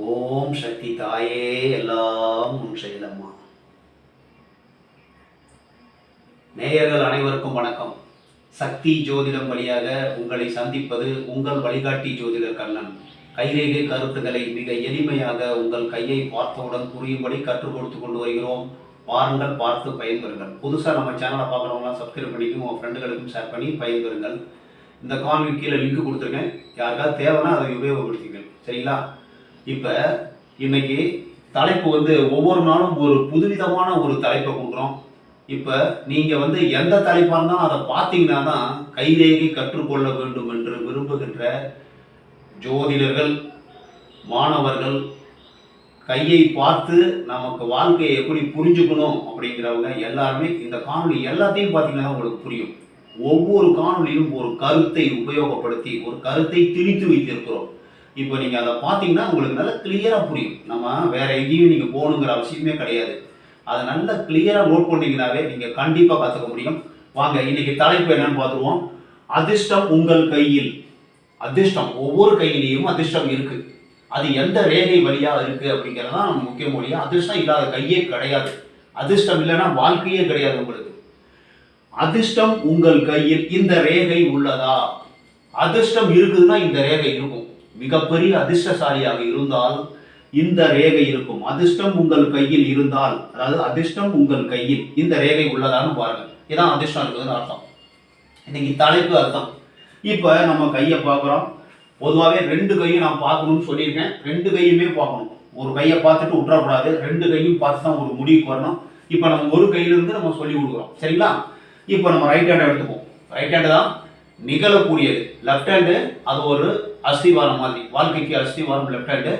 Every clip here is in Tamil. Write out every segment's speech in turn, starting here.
ஓம் சக்தி தாயே எல்லாம் உன் செயலம்மா நேயர்கள் அனைவருக்கும் வணக்கம். சக்தி ஜோதிடம் வழியாக உங்களை சந்திப்பது உங்கள் வழிகாட்டி ஜோதிடர் கண்ணன். கைரேகை கருத்துக்களை மிக எளிமையாக உங்கள் கையை பார்த்தவுடன் புரியும்படி கற்றுக் கொடுத்து கொண்டு வருகிறோம். பாருங்கள் பார்த்து பயன்பெறுங்கள். புதுசாக நம்ம சேனலை பார்க்குறவங்களாம் சப்ஸ்கிரைப் பண்ணிக்கும் உங்கள் ஃப்ரெண்டுகளுக்கும் ஷேர் பண்ணி பயன்பெறுங்கள். இந்த காணொலி கீழே லிங்க் கொடுத்துருக்கேன். யாருக்காவது தேவைன்னா அதை உபயோகப்படுத்திக்கணும் சரிங்களா? இப்போ இன்னைக்கு தலைப்பு வந்து ஒவ்வொரு நாளும் ஒரு புதுவிதமான ஒரு தலைப்பை கொடுக்குறோம் இப்போ நீங்கள் வந்து எந்த தலைப்பாக இருந்தாலும் அதை பார்த்தீங்கன்னா தான் கைரேகை கற்றுக்கொள்ள வேண்டும் என்று விரும்புகின்ற ஜோதிடர்கள் மாணவர்கள் கையை பார்த்து நமக்கு வாழ்க்கையை எப்படி புரிஞ்சுக்கணும் அப்படிங்கிறவங்க எல்லாருமே இந்த காணொலி எல்லாத்தையும் பார்த்தீங்கன்னா உங்களுக்கு புரியும். ஒவ்வொரு காணொலியும் ஒரு கருத்தை உபயோகப்படுத்தி ஒரு கருத்தை திணித்து வைத்திருக்கிறோம். இப்போ நீங்கள் அதை பார்த்தீங்கன்னா உங்களுக்கு நல்லா கிளியராக புரியும். நம்ம வேற எங்கேயும் நீங்கள் போகணுங்கிற அவசியமே கிடையாது. அதை நல்லா கிளியராக நோட் பண்ணீங்கன்னாவே நீங்கள் கண்டிப்பாக கற்றுக்க முடியும். வாங்க இன்னைக்கு தலைப்பு என்னன்னு பார்த்துருவோம். அதிர்ஷ்டம் உங்கள் கையில். அதிர்ஷ்டம் ஒவ்வொரு கையிலையும் அதிர்ஷ்டம் இருக்கு. அது எந்த ரேகை வழியா இருக்கு அப்படிங்கிறது தான் முக்கிய மொழியா. அதிர்ஷ்டம் இல்லாத கையே கிடையாது. அதிர்ஷ்டம் இல்லைன்னா வாழ்க்கையே கிடையாது உங்களுக்கு. அதிர்ஷ்டம் உங்கள் கையில் இந்த ரேகை உள்ளதா? அதிர்ஷ்டம் இருக்குதுன்னா இந்த ரேகை இருக்கும். மிகப்பெரிய அதிர்ஷ்டசாலியாக இருந்தால் இந்த ரேகை இருக்கும். அதிர்ஷ்டம் உங்கள் கையில் இருந்தால் அதாவது அதிர்ஷ்டம் உங்கள் கையில் இந்த ரேகை உள்ளதான்னு பாருங்க இதான் அதிர்ஷ்டம் இருக்குதுன்னு அர்த்தம். இன்னைக்கு தலைப்பு அர்த்தம். இப்போ நம்ம கையை பார்க்குறோம். பொதுவாகவே ரெண்டு கையும் நான் பார்க்கணும்னு சொல்லியிருக்கேன். ரெண்டு கையுமே பார்க்கணும். ஒரு கையை பார்த்துட்டு விட்டுறக்கூடாது ரெண்டு கையும் பார்த்து தான் ஒரு முடிவுக்கு வரணும். இப்போ நம்ம ஒரு கையிலிருந்து நம்ம சொல்லி கொடுக்குறோம். சரிங்களா? இப்போ நம்ம ரைட் ஹேண்டை எடுத்துப்போம். ரைட் ஹேண்டு தான் நிகழக்கூடியது. லெஃப்ட் ஹேண்டு அது ஒரு அஸ்திவாரம் மாதிரி வாழ்க்கைக்கு அஸ்திவாரம் லெஃப்ட் ஹேண்டு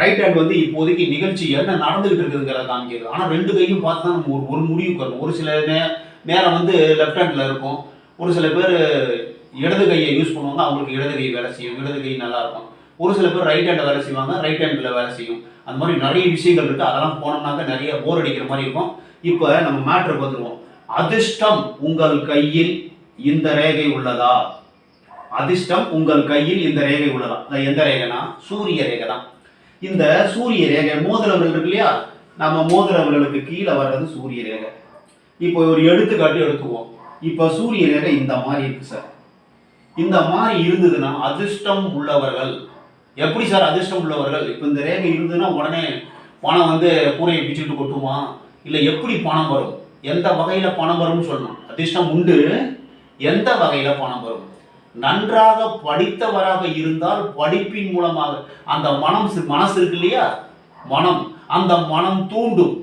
ரைட் ஹேண்ட் வந்து இப்போதைக்கு நிகழ்ச்சி என்ன நடந்துகிட்டு இருக்குதுங்கிறத காமிக்கிறது. ஆனால் ரெண்டு கையும் பார்த்து தான் நம்ம ஒரு ஒரு முடிவுக்கு வரணும் ஒரு சில நே நேரம் வந்து லெஃப்ட் ஹேண்டில் இருக்கும். ஒரு சில பேர் இடது கையை யூஸ் பண்ணுவாங்க அவங்களுக்கு இடது கை வேலை செய்யும். இடது கை நல்லாயிருக்கும் ஒரு சில பேர் ரைட் ஹேண்டில் வேலை செய்வாங்க ரைட் ஹேண்டில் வேலை செய்யும். அந்த மாதிரி நிறைய விஷயங்கள் இருக்குது அதெல்லாம் போனோம்னாக்க நிறைய போர் அடிக்கிற மாதிரி இருக்கும். இப்போ நம்ம மேட்ருக்கு வந்துடுவோம் அதிர்ஷ்டம் உங்கள் கையில் இந்த ரேகை உள்ளதா? அதிர்ஷ்டம் உங்கள் கையில் இந்த ரேகை உள்ளதா? அது எந்த ரேகைனா? சூரிய ரேகை தான். இந்த சூரிய ரேகை மோதிரவர்கள் இருக்கு இல்லையா? நம்ம மோதிரவர்களுக்கு கீழே வர்றது சூரிய ரேகை. இப்போ ஒரு எடுத்துக்காட்டு எடுத்துக்குவோம். இப்போ சூரிய ரேகை இந்த மாதிரி இருக்கு சார். இந்த மாதிரி இருந்ததுன்னா அதிர்ஷ்டம் உள்ளவர்கள். எப்படி சார் அதிர்ஷ்டம் உள்ளவர்கள்? இப்போ இந்த ரேகை இருந்ததுன்னா உடனே பணம் வந்து கூரையை பிச்சுட்டு கொட்டுமா? இல்லை எப்படி பணம் வரும்? எந்த வகையில் பணம் வரும்னு சொல்லணும்? அதிர்ஷ்டம் உண்டு. எந்த வகையில் பணம் வரும்? நன்றாக படித்தவராக இருந்தால் படிப்பின் மூலமாக அந்த மனம் மனசு இருக்கு இல்லையா? மனம். அந்த மனம் தூண்டும்.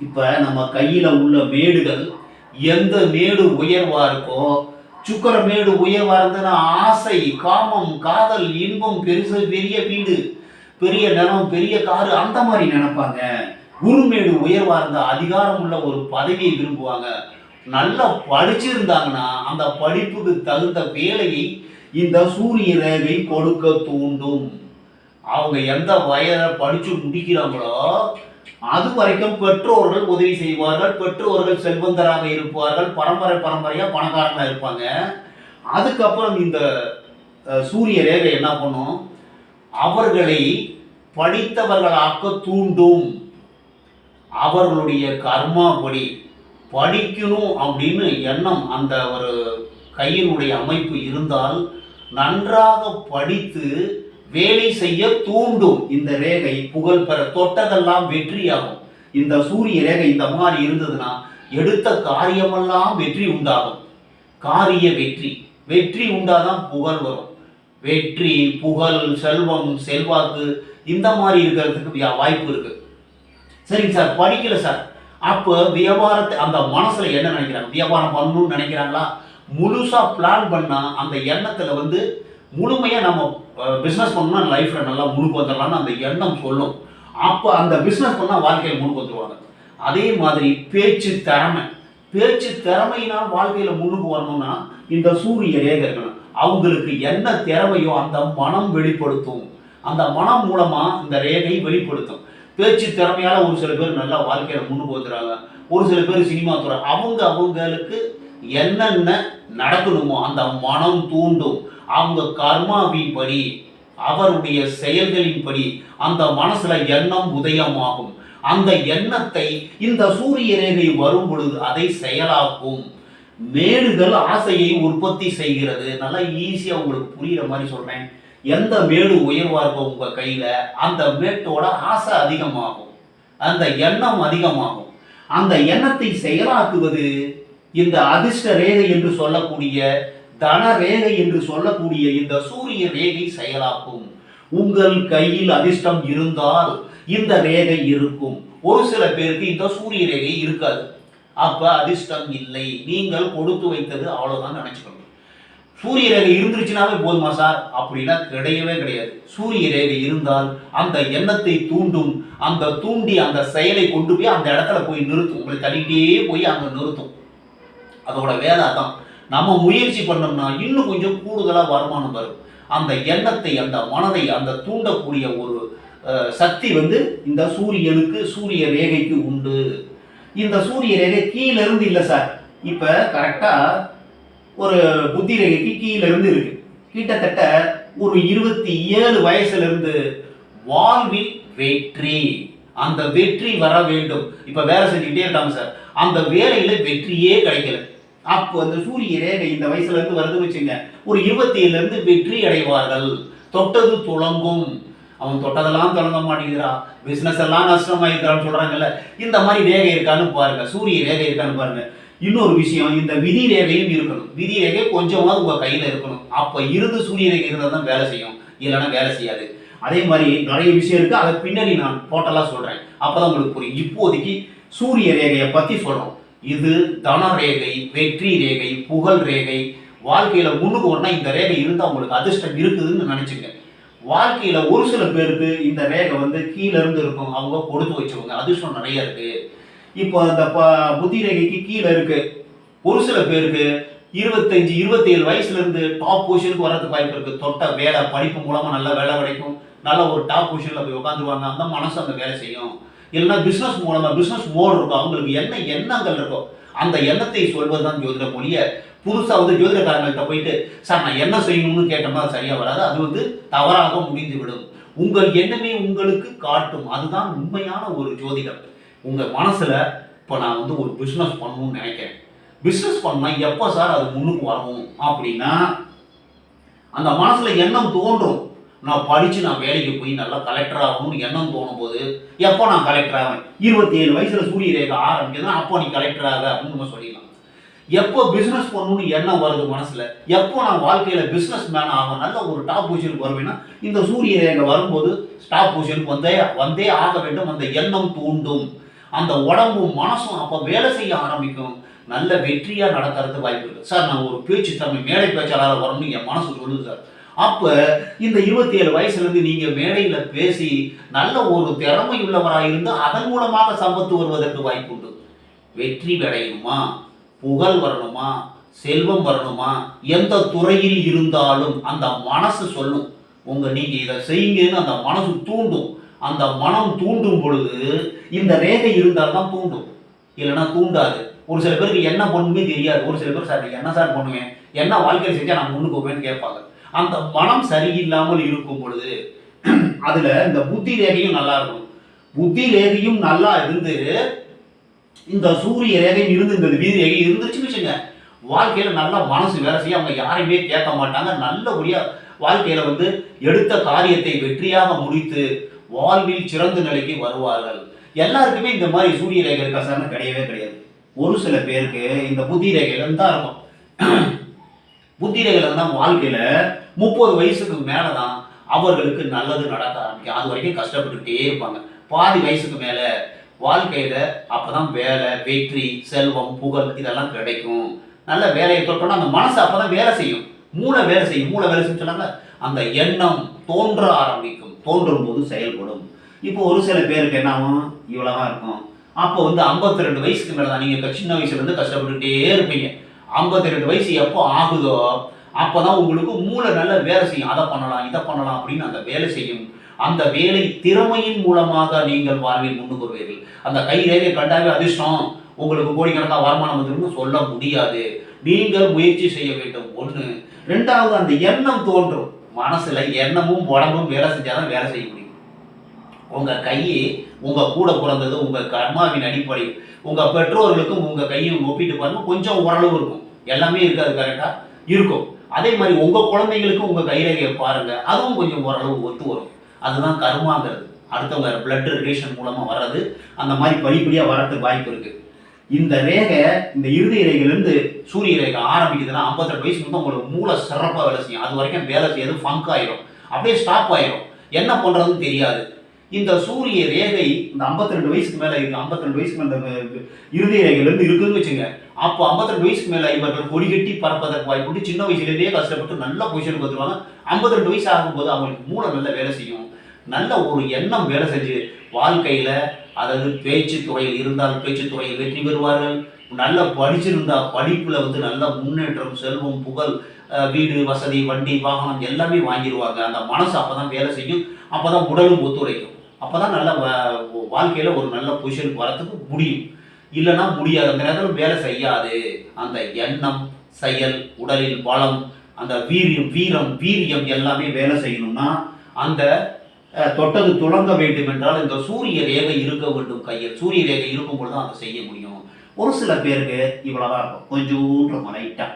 இப்ப நம்ம கையில உள்ள மேடுகள் எந்த மேடு உயர்வா இருக்கோ சுக்கர மேடு உயர்வா இருந்ததுன்னா ஆசை காமம் காதல் இன்பம் பெருசு பெரிய வீடு பெரிய நிலம் பெரிய காரு அந்த மாதிரி நினைப்பாங்க. குருமேடு உயர்வா இருந்தா அதிகாரம் உள்ள ஒரு பதவியை விரும்புவாங்க. நல்லா படிச்சிருந்தாங்கன்னா அந்த படிப்புக்கு தகுந்த வேலையை இந்த சூரிய ரேகை கொடுக்க தூண்டும். அவங்க எந்த வயதை படிச்சு முடிக்கிறாங்களோ அது வரைக்கும் பெற்றோர்கள் உதவி செய்வார்கள். பெற்றோர்கள் செல்வந்தராக இருப்பார்கள். பரம்பரை பரம்பரையா பணக்காரங்களா இருப்பாங்க. அதுக்கப்புறம் இந்த சூரிய ரேகை என்ன பண்ணும்? அவர்களை படித்தவர்களாக்க தூண்டும். அவர்களுடைய கர்மாபடி படிக்கணும் அப்படின்னு எண்ணம் அந்த ஒரு கையினுடைய அமைப்பு இருந்தால் நன்றாக படித்து வேலை செய்ய தூண்டும். இந்த ரேகை புகழ் பெற தொட்டதெல்லாம் வெற்றியாகும். இந்த சூரிய ரேகை இந்த மாதிரி இருந்ததுன்னா எடுத்த காரியமெல்லாம் வெற்றி உண்டாகும். காரிய வெற்றி. வெற்றி உண்டாதான் புகழ் வரும். வெற்றி புகழ் செல்வம் செல்வாக்கு இந்த மாதிரி இருக்கிறதுக்கு வாய்ப்பு இருக்கு. சரிங்க சார் படிக்கல சார். அப்போ வியாபாரத்தை அந்த மனசில் என்ன நினைக்கிறாங்க? வியாபாரம் பண்ணணும்னு நினைக்கிறாங்களா? முழுசாக பிளான் பண்ணால் அந்த எண்ணத்தில் வந்து முழுமையாக நம்ம பிஸ்னஸ் பண்ணால் லைஃப்பில் நல்லா முன்னுக்கு வந்துடலாம்னு அந்த எண்ணம் சொல்லும். அப்போ அந்த பிஸ்னஸ் பண்ணால் வாழ்க்கையில் முன்னுக்கு வந்துருவாங்க. அதே மாதிரி பேச்சு திறமை. பேச்சு திறமையினால் வாழ்க்கையில் முன்னுக்கு வரணும்னா இந்த சூரிய ரேகர்கள் அவங்களுக்கு என்ன திறமையோ அந்த மனம் வெளிப்படுத்தும். அந்த மனம் மூலமாக இந்த ரேகை வெளிப்படுத்தும். பேச்சு திறமையால ஒரு சில பேர் நல்லா வாழ்க்கையில முன்னு போத்துறாங்க ஒரு சில பேர் சினிமா துறை அவங்க அவங்களுக்கு என்னென்ன நடக்கணுமோ அந்த மனம் தூண்டும். அவங்க கர்மாவின் படி அவருடைய செயல்களின்படி அந்த மனசுல எண்ணம் உதயமாகும் அந்த எண்ணத்தை இந்த சூரிய ரேகை வரும் பொழுது அதை செயலாக்கும். மேடுதல் ஆசையை உற்பத்தி செய்கிறது. நல்லா ஈஸியா உங்களுக்கு புரியுற மாதிரி சொல்றேன். எந்த மேடு உயர்வாக இருக்கோ உங்கள் கையில் அந்த மேட்டோட ஆசை அதிகமாகும். அந்த எண்ணம் அதிகமாகும். அந்த எண்ணத்தை செயலாக்குவது இந்த அதிர்ஷ்ட ரேகை என்று சொல்லக்கூடிய தன ரேகை என்று சொல்லக்கூடிய இந்த சூரிய ரேகை செயலாக்கும். உங்கள் கையில் அதிர்ஷ்டம் இருந்தால் இந்த ரேகை இருக்கும். ஒரு சில பேருக்கு இந்த சூரிய ரேகை இருக்காது. அப்ப அதிர்ஷ்டம் இல்லை. நீங்கள் கொடுத்து வைத்தது அவ்வளவுதான் நினைச்சுக்கணும். சூரிய ரேகை இருந்துருச்சுனாவே போதுமா சார்? அப்படின்னா கிடையவே கிடையாது. சூரிய ரேகை இருந்தால் அந்த எண்ணத்தை தூண்டும் அந்த தூண்டி அந்த செயலை கொண்டு போய் அந்த இடத்துல போய் நிறுத்தும். உங்களை தள்ளிட்டே போய் அங்கே நிறுத்தும். அதோட வேலை தான் நம்ம முயற்சி பண்ணோம்னா இன்னும் கொஞ்சம் கூடுதலாக வருமானம் வரும். அந்த எண்ணத்தை அந்த மனதை அந்த தூண்டக்கூடிய ஒரு சக்தி வந்து இந்த சூரியனுக்கு சூரிய ரேகைக்கு உண்டு. இந்த சூரிய ரேகை கீழே இருந்து இல்லை சார். இப்போ கரெக்டாக ஒரு புத்தி ரேகைக்கு கீழ இருந்து இருக்கு. கிட்டத்தட்ட ஒரு இருபத்தி ஏழு வயசுல இருந்து வாழ்வில் வெற்றி. அந்த வெற்றி வர வேண்டும். இப்ப வேலை செஞ்சுக்கிட்டே இருக்காங்க சார். அந்த வேலையில வெற்றியே கிடைக்கல. அப்போ அந்த சூரிய ரேகை இந்த வயசுல இருந்து வருதுன்னு வச்சுங்க ஒரு இருபத்தி ஏழுல இருந்து வெற்றி அடைவார்கள். தொட்டது துளங்கும். அவன் தொட்டதெல்லாம் தொடங்க மாட்டேங்கிறான் பிசினஸ் எல்லாம் நஷ்டமாயிருக்கிறான்னு சொல்றாங்கல்ல. இந்த மாதிரி ரேகை இருக்கான்னு பாருங்க. சூரிய ரேகை இருக்கான்னு பாருங்க. இன்னொரு விஷயம் இந்த விதி ரேகையும் இருக்கணும். விதி ரேகை கொஞ்சமாவது உங்கள் கையில் இருக்கணும். அப்போ இருந்து சூரிய ரேகை இருந்தால் தான் வேலை செய்யும். இல்லைன்னா வேலை செய்யாது. அதே மாதிரி நிறைய விஷயம் இருக்குது அதை பின்னாடி நான் டோட்டலாக சொல்கிறேன் அப்போ தான் உங்களுக்கு புரியும். இப்போதைக்கு சூரிய ரேகையை பற்றி சொல்கிறோம் இது தன ரேகை வெற்றி ரேகை புகழ் ரேகை. வாழ்க்கையில் முன்னுக்கு ஒன்றா இந்த ரேகை இருந்தால் உங்களுக்கு அதிர்ஷ்டம் இருக்குதுன்னு நினச்சிங்க. வாழ்க்கையில் ஒரு சில பேருக்கு இந்த ரேகை வந்து கீழே இருந்து இருக்கும். அவங்க கொடுத்து வச்சவங்க. அதிர்ஷ்டம் நிறைய இருக்குது இப்போ அந்த ப- புத்தி ரேகைக்கு கீழே இருக்கு. ஒரு சில பேருக்கு இருபத்தஞ்சு இருபத்தேழு வயசுல இருந்து டாப் பொசிஷனுக்கு வர்றதுக்கு வாய்ப்பு இருக்கு. தொட்ட வேலை படிப்பு மூலமா நல்ல வேலை கிடைக்கும். நல்ல ஒரு டாப் பொசிஷன்ல போய் உட்காந்துருவாங்க அந்த மனசு அந்த வேலை செய்யும். இல்லைன்னா பிசினஸ் மூலமா பிசினஸ் மோடு இருக்கும். அவங்களுக்கு என்ன எண்ணங்கள் இருக்கோ அந்த எண்ணத்தை சொல்வதுதான் ஜோதிட மொழிய. புதுசா வந்து ஜோதிடக்காரங்கள்ட்ட போயிட்டு சார் நான் என்ன செய்யணும்னு கேட்டோம்னா அது சரியா வராது. அது வந்து தவறாக முடிந்து விடும் உங்கள் எண்ணமே உங்களுக்கு காட்டும். அதுதான் உண்மையான ஒரு ஜோதிடம். உங்கள் மனசில் இப்போ நான் வந்து ஒரு பிஸ்னஸ் பண்ணணும்னு நினைக்கிறேன். பிஸ்னஸ் பண்ணால் எப்போ சார் அது முன்னுக்கு வரணும் அப்படின்னா அந்த மனசில் எண்ணம் தோன்றும். நான் படித்து நான் வேலைக்கு போய் நல்லா கலெக்டர் ஆகணும்னு எண்ணம் தோணும் போது எப்போ நான் கலெக்டர் ஆவேன்? இருபத்தி ஏழு வயசில் சூரிய ரேகை ஆரம்பிக்குதுன்னா அப்போ நீ கலெக்டர் ஆக அப்படின்னு நம்ம சொல்லிடலாம். எப்போ பிஸ்னஸ் பண்ணணும்னு எண்ணம் வருது மனசில்? எப்போ நான் வாழ்க்கையில் பிஸ்னஸ் மேன் ஆக நல்ல ஒரு டாப் பொசிஷனுக்கு வருவேன்னா இந்த சூரிய ரேகை வரும்போது டாப் பொசிஷனுக்கு வந்தே வந்தே ஆக வேண்டும். அந்த எண்ணம் தூண்டும் அந்த உடம்பும் மனசும் அப்போ வேலை செய்ய ஆரம்பிக்கும். நல்ல வெற்றியாக நடக்கிறது வாய்ப்பு இருக்குது சார் நான் ஒரு பேச்சு தன்மை மேடை பேச்சாளராக வரணும்னு என் மனசு சொல்லுது சார். அப்போ இந்த இருபத்தி ஏழு வயசுலேருந்து நீங்கள் மேடையில் பேசி நல்ல ஒரு திறமை உள்ளவராக இருந்து அதன் மூலமாக சம்பத்து வருவதற்கு வாய்ப்பு உண்டு. வெற்றி அடையணுமா? புகழ் வரணுமா? செல்வம் வரணுமா? எந்த துறையில் இருந்தாலும் அந்த மனசு சொல்லும். உங்கள் நீங்கள் இதை செய்யுங்கன்னு அந்த மனசு தூண்டும். அந்த மனம் தூண்டும் பொழுது இந்த ரேகை இருந்தால் தான் தூண்டும். இல்லைன்னா தூண்டாது. ஒரு சில பேருக்கு என்ன பண்ணுமே தெரியாது. ஒரு சில பேர் சார் என்ன சார் பண்ணுவேன் என்ன வாழ்க்கையில் செஞ்சால் நான் முன்னுக்கு போவேன்னு கேட்பாங்க. அந்த மனம் சரியில்லாமல் இருக்கும் பொழுது அதில் இந்த புத்தி ரேகையும் நல்லா இருக்கும் புத்தி ரேகையும் நல்லா இருந்து இந்த சூரிய ரேகையும் இருந்து இந்த வீதி ரேகை இருந்துச்சுன்னு வச்சுங்க வாழ்க்கையில் நல்லா மனசு வேலை செய்ய அவங்க யாரையுமே கேட்க மாட்டாங்க. நல்லபடியாக வாழ்க்கையில் வந்து எடுத்த காரியத்தை வெற்றியாக முடித்து வாழ்வில் சிறந்த நிலைக்கு வருவார்கள். எல்லாருக்குமே இந்த மாதிரி சூரிய ரேகை இருக்கா கிடையவே கிடையாது. ஒரு சில பேருக்கு இந்த புத்தி ரேகையில தான் இருக்கும். புத்தி ரேகையில தான் வாழ்க்கையில முப்பது வயசுக்கு மேலே தான் அவர்களுக்கு நல்லது நடக்க ஆரம்பிக்கும். அது வரைக்கும் கஷ்டப்பட்டுக்கிட்டே இருப்பாங்க. பாதி வயசுக்கு மேலே வாழ்க்கையில் அப்போ தான் வேலை வெற்றி செல்வம் புகழ் இதெல்லாம் கிடைக்கும். நல்ல வேலையை தொட்டோன்னா அந்த மனசு அப்பதான் வேலை செய்யும். மூளை வேலை செய்யும். மூளை வேலை செய்யும் சொன்னாங்க. அந்த எண்ணம் தோன்ற ஆரம்பிக்கும் தோன்றும் போது செயல்படும். இப்போ ஒரு சில பேருக்கு என்ன ஆகும்? இருக்கும். அப்போ வந்து 52 ரெண்டு வயசுக்கு மேலே தான் நீங்கள் சின்ன வயசுலேருந்து கஷ்டப்பட்டுகிட்டே கஷ்டப்பட்டுட்டே இருப்பீங்க. 52 ரெண்டு வயசு எப்போ ஆகுதோ அப்போ தான் உங்களுக்கு மூளை நல்ல வேலை செய்யும். அதை பண்ணலாம் இதை பண்ணலாம் அப்படின்னு அந்த வேலை செய்யும். அந்த வேலை திறமையின் மூலமாக நீங்கள் வாழ்வில் முன்னுக்கு வருவீர்கள். அந்த கை ரேகை கண்டாவே அதிர்ஷ்டம். உங்களுக்கு கோடிக்கணக்காக வருமானம் வந்துடும் சொல்ல முடியாது. நீங்கள் முயற்சி செய்ய வேண்டும். ஒன்று ரெண்டாவது அந்த எண்ணம் தோன்றும். மனசில் எண்ணமும் உடம்பும் வேலை செஞ்சாதான் வேலை செய்ய முடியும். உங்கள் கை உங்கள் கூட பிறந்தது உங்கள் கர்மாவின் அடிப்படை. உங்கள் பெற்றோர்களுக்கும் உங்கள் கையும் ஒப்பிட்டு பாருங்கள் கொஞ்சம் ஓரளவு இருக்கும். எல்லாமே இருக்காது கரெக்டாக இருக்கும். அதே மாதிரி உங்கள் குழந்தைங்களுக்கும் உங்கள் கைரேகையை பாருங்கள் அதுவும் கொஞ்சம் ஓரளவு ஒத்து வரும். அதுதான் கர்மாங்கிறது. அடுத்தவங்க பிளட் ரிலேஷன் மூலமாக வர்றது அந்த மாதிரி படிப்படியாக வரதுக்கு வாய்ப்பு இருக்குது இந்த ரேகை இந்த இறுதி ரேகையிலேருந்து சூரிய ரேகை ஆரம்பிக்குதுன்னா ஐம்பத்தெட்டு வயசு வந்து உங்களுக்கு மூளை சிறப்பாக வேலை செய்யும். அது வரைக்கும் வேலை செய்யறது ஃபங்க் ஆயிரும். அப்படியே ஸ்டாப் ஆயிரும். என்ன பண்ணுறதுன்னு தெரியாது. இந்த சூரிய ரேகை இந்த 52 வயசுக்கு மேலே இருக்கு. 52 வயசுக்கு மேலே இறுதி ரேகையிலேருந்து இருக்குதுன்னு வச்சுங்க அப்போ 52 வயசுக்கு மேலே இவர்கள் கொடி கட்டி பறப்பதற்கு வாய்ப்பு சின்ன வயசுலேருந்தே கஷ்டப்பட்டு நல்ல பொசிஷனுக்கு வந்துருவாங்க. 52 வயசு ஆகும்போது அவங்களுக்கு மூளை நல்ல வேலை செய்யும். நல்ல ஒரு எண்ணம் வேலை செஞ்சு வாழ்க்கையில் அதாவது பேச்சு துறையில் இருந்தால் பேச்சு துறையில் வெற்றி பெறுவார்கள். நல்ல படிச்சிருந்தா படிப்பில் வந்து நல்ல முன்னேற்றம் செல்வம் புகழ் வீடு வசதி வண்டி வாகனம் எல்லாமே வாங்கிடுவாங்க அந்த மனசு அப்போ தான் வேலை செய்யும். அப்போ தான் உடலும் ஒத்துழைக்கும். அப்பதான் நல்ல வாழ்க்கையில் ஒரு நல்ல பொசிஷனுக்கு வரத்துக்கு முடியும். இல்லைன்னா முடியாது. அந்த நேரத்தில் வேலை செய்யாது. அந்த எண்ணம் செயல் உடலில் பலம் அந்த வீரியம் வீரம் வீரியம் எல்லாமே வேலை செய்யணும்னா அந்த தொட்டது துளங்க வேண்டும் என்றால் இந்த சூரிய ரேகை இருக்க வேண்டும் கையில். சூரிய ரேகை இருக்கும் பொழுது தான் அதை செய்ய முடியும். ஒரு சில பேருக்கு இவ்வளோதான் இருக்கும். கொஞ்சோன்ற லைட்டா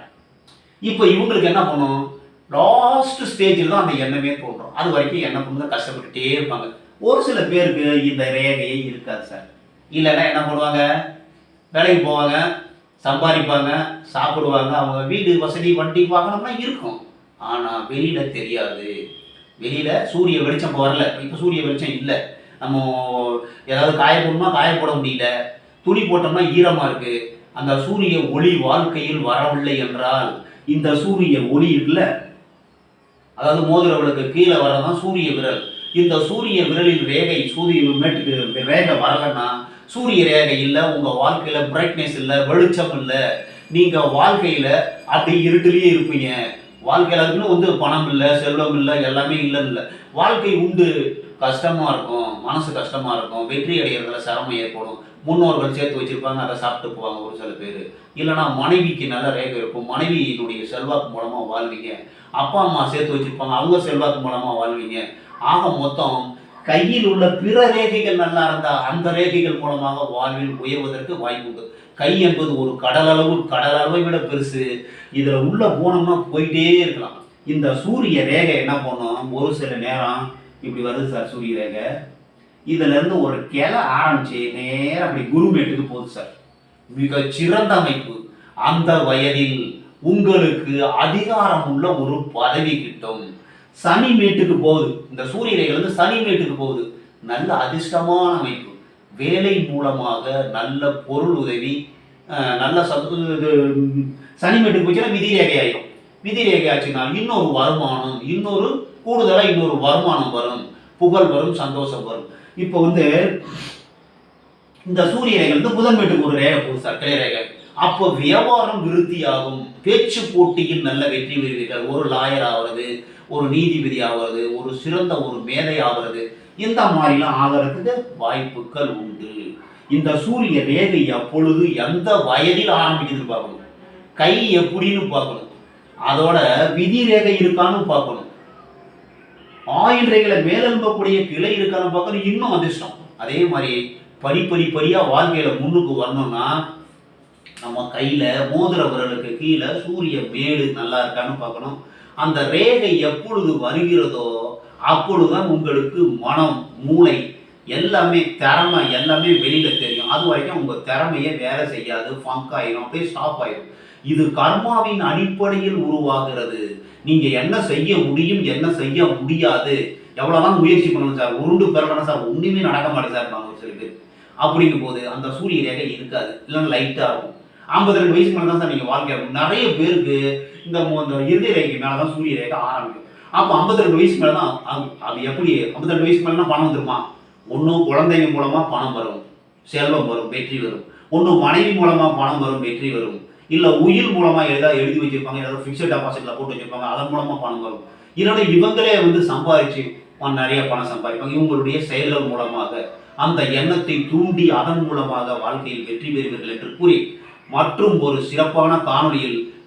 இப்போ இவங்களுக்கு என்ன பண்ணும் லாஸ்ட் ஸ்டேஜில் தான் அந்த எண்ணமே தோன்றும். அது வரைக்கும் என்ன பண்ணுறது கஷ்டப்பட்டுட்டே இருப்பாங்க. ஒரு சில பேருக்கு இந்த ரேகையே இருக்காது சார். இல்லைன்னா என்ன பண்ணுவாங்க? வேலைக்கு போவாங்க சம்பாதிப்பாங்க சாப்பிடுவாங்க. அவங்க வீடு வசதி வண்டி வாகனம்லாம் இருக்கும். ஆனால் வெளியில் தெரியாது. வெளியில் சூரிய வெளிச்சம் இப்போ வரல. இப்போ சூரிய வெளிச்சம் இல்லை. நம்ம ஏதாவது காய போடணுமா? காய போட முடியல. துணி போட்டோம்னா ஈரமாக இருக்குது அந்த சூரிய ஒளி வாழ்க்கையில் வரவில்லை என்றால் இந்த சூரிய ஒளி இருக்குல்ல அதாவது மோதிரவளுக்கு கீழே வரதான் சூரிய விரல். இந்த சூரிய விரலின் ரேகை சூரிய மேட்டுக்கு ரேகை வரலன்னா சூரிய ரேகை இல்லை உங்கள் வாழ்க்கையில் பிரைட்னஸ் இல்லை வெளிச்சம் இல்லை. நீங்கள் வாழ்க்கையில் அப்படி இருட்டிலேயே இருப்பீங்க. வாழ்க்கையில வந்து பணம் இல்லை செல்வம் இல்லை எல்லாமே இல்லைன்னு இல்லை வாழ்க்கை உண்டு. கஷ்டமாக இருக்கும் மனசு கஷ்டமாக இருக்கும் வெற்றி அடைகிறதுல சிரமம் ஏற்படும். முன்னோர்கள் சேர்த்து வச்சிருப்பாங்க அதை சாப்பிட்டு போவாங்க ஒரு சில பேர். இல்லைன்னா மனைவிக்கு நல்ல ரேகை இருக்கும். மனைவியினுடைய செல்வாக்கு மூலமாக வாழ்வீங்க. அப்பா அம்மா சேர்த்து வச்சிருப்பாங்க அவங்க செல்வாக்கு மூலமாக வாழ்வீங்க. ஆக மொத்தம் கையில் உள்ள பிற ரேகைகள் நல்லா இருந்தால் அந்த ரேகைகள் மூலமாக வாழ்வில் உயர்வதற்கு வாய்ப்பு உண்டு. கை என்பது ஒரு கடல் அளவு கடல் அளவை விட பெருசு. இதில் உள்ளே போனோம்னா போயிட்டே இருக்கலாம். இந்த சூரிய ரேகை என்ன பண்ணும்? ஒரு சில நேரம் இப்படி வருது சார் சூரிய ரேகை. இதுலேருந்து ஒரு கிளை ஆரம்பிச்சு நேரம் அப்படி குருமேட்டுக்கு போகுது சார். மிக சிறந்த அமைப்பு. அந்த வயதில் உங்களுக்கு அதிகாரம் உள்ள ஒரு பதவி கிட்டும். சனி மேட்டுக்கு போகுது. இந்த சூரிய வந்து சனி மேட்டுக்கு போகுது. நல்ல அதிர்ஷ்டமான அமைப்பு. வேலை மூலமாக நல்ல பொருள் உதவி நல்ல சத்து இது, ம், சனி போச்சுன்னா விதி ரேகை ஆயிடும். விதி ரேகை ஆச்சுன்னா இன்னொரு வருமானம் இன்னொரு கூடுதலாக இன்னொரு வருமானம் வரும். புகழ் வரும் சந்தோஷம் வரும். இப்போ வந்து இந்த சூரிய ரேகை வந்து புதன் வீட்டுக்கு ஒரு ரேகை போகுது சர்க்கரை ரேகை. அப்போ வியாபாரம் விருத்தியாகும். பேச்சு போட்டியில் நல்ல வெற்றி பெறுவீர்கள். ஒரு லாயர் ஆகிறது ஒரு நீதிபதி ஆகிறது ஒரு சிறந்த ஒரு மேதை ஆகிறது இந்த மாதிரிலாம் ஆகிறதுக்கு வாய்ப்புகள் உண்டு. இந்த சூரிய ரேகை எப்பொழுது எந்த வயதில் ஆரம்பிக்குதுன்னு பார்க்கணும். கை எப்படின்னு பார்க்கணும். அதோட விதி ரேகை இருக்கான்னு பார்க்கணும். ஆயுள் ரேகையில் மேலெழும்பக்கூடிய கிளை இருக்கான்னு பார்க்கணும். இன்னும் அதிர்ஷ்டம். அதே மாதிரி படிப்படி படியாக வாழ்க்கையில முன்னுக்கு வரணும்னா நம்ம கையில மோதிர விரலுக்கு கீழே சூரிய மேடு நல்லா இருக்கான்னு பார்க்கணும். அந்த ரேகை எப்பொழுது வருகிறதோ அப்பொழுதுதான் உங்களுக்கு மனம் மூளை எல்லாமே திறமை எல்லாமே வெளியில தெரியும். அது வரைக்கும் உங்க திறமையே வேலை செய்யாது ஃபங்க் ஆயிரும் அப்படியே ஸ்டாப் ஆயிரும். இது கர்மாவின் அடிப்படையில் உருவாகிறது. நீங்க என்ன செய்ய முடியும் என்ன செய்ய முடியாது. எவ்வளவுதான் முயற்சி பண்ணணும் சார் உருண்டு பெறலாம் சார் ஒண்ணுமே நடக்க மாட்டேன் சார் நான் ஒரு அப்படிங்கும் போது அந்த சூரிய ரேகை இருக்காது. இல்லைன்னா லைட்டாக இருக்கும். ஐம்பத்தி ரெண்டு வயசுக்கு மேலே தான் சார் நீங்கள் வாழ்க்கை நிறைய பேருக்கு இந்த இந்த இறுதி ரேகைக்கு மேலே தான் சூரிய ரேகை ஆரம்பிக்கும் அப்போ ஐம்பத்தி ரெண்டு வயசு மேலே தான் அது அது எப்படி ஐம்பத்தி ரெண்டு வயசு மேலே பணம் வந்துருமா? ஒன்றும் குழந்தைங்க மூலமாக பணம் வரும் செல்வம் வரும் வெற்றி வரும். ஒன்று மனைவி மூலமாக பணம் வரும் வெற்றி வரும். இல்லை உயிர் மூலமாக ஏதாவது எழுதி வச்சிருப்பாங்க ஏதாவது ஃபிக்ஸட் டெபாசிட்டில் போட்டு வச்சிருப்பாங்க அதன் மூலமாக பணம் வரும். இல்லைன்னா இவங்களே வந்து சம்பாதிச்சு நிறைய பணம் சம்பாதிப்பாங்க. இவங்களுடைய செயல்கள் மூலமாக அந்த எண்ணத்தை தூண்டி அதன் மூலமாக வாழ்க்கையில் வெற்றி பெறுவீர்கள் என்று கூறி மற்றும் ஒரு சிறப்பான காணொலியில்